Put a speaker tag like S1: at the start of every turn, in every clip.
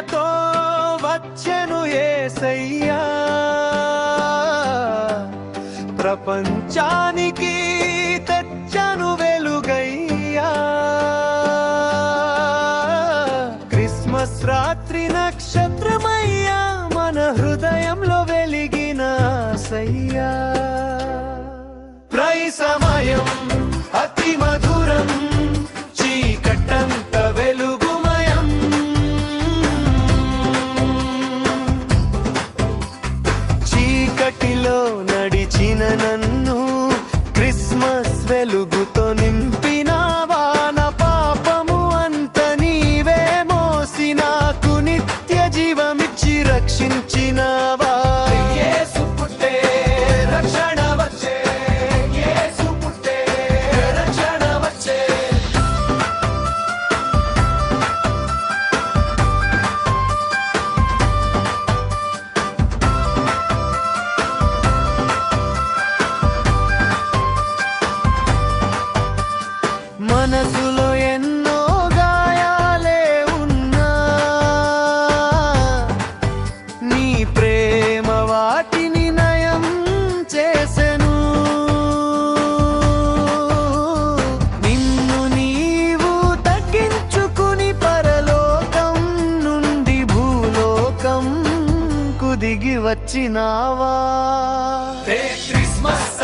S1: ప్రేమతో వచ్చెను ఏసయ్యా. ప్రపంచానికి మనసులో ఎన్నో గాయాలే ఉన్నా. నీ ప్రేమ వాటిని నయం చేసెను. నిన్ను నీవు తగ్గించుకుని పరలోకం నుండి భూలోకం కుదిగి వచ్చినావా? క్రిస్మస్!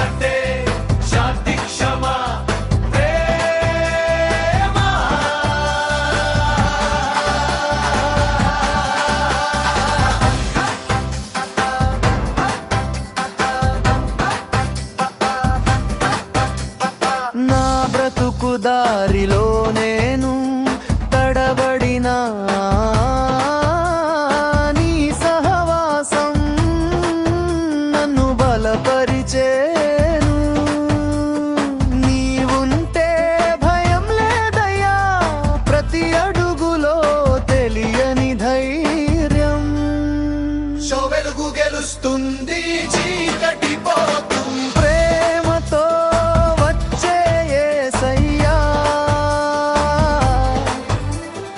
S1: పోతుంది చీకటి పోతుంది. ప్రేమతో వచ్చే యేసయ్యా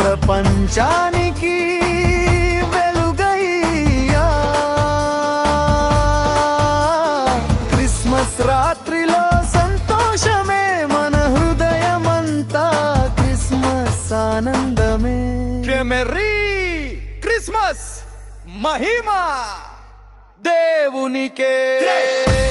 S1: ప్రపంచానికి వెలుగయ్యా. క్రిస్మస్ రాత్రిలో సంతోషమే మన హృదయమంతా. క్రిస్మస్ ఆనందమే. క్రిస్మస్ మహిమా de Bunique.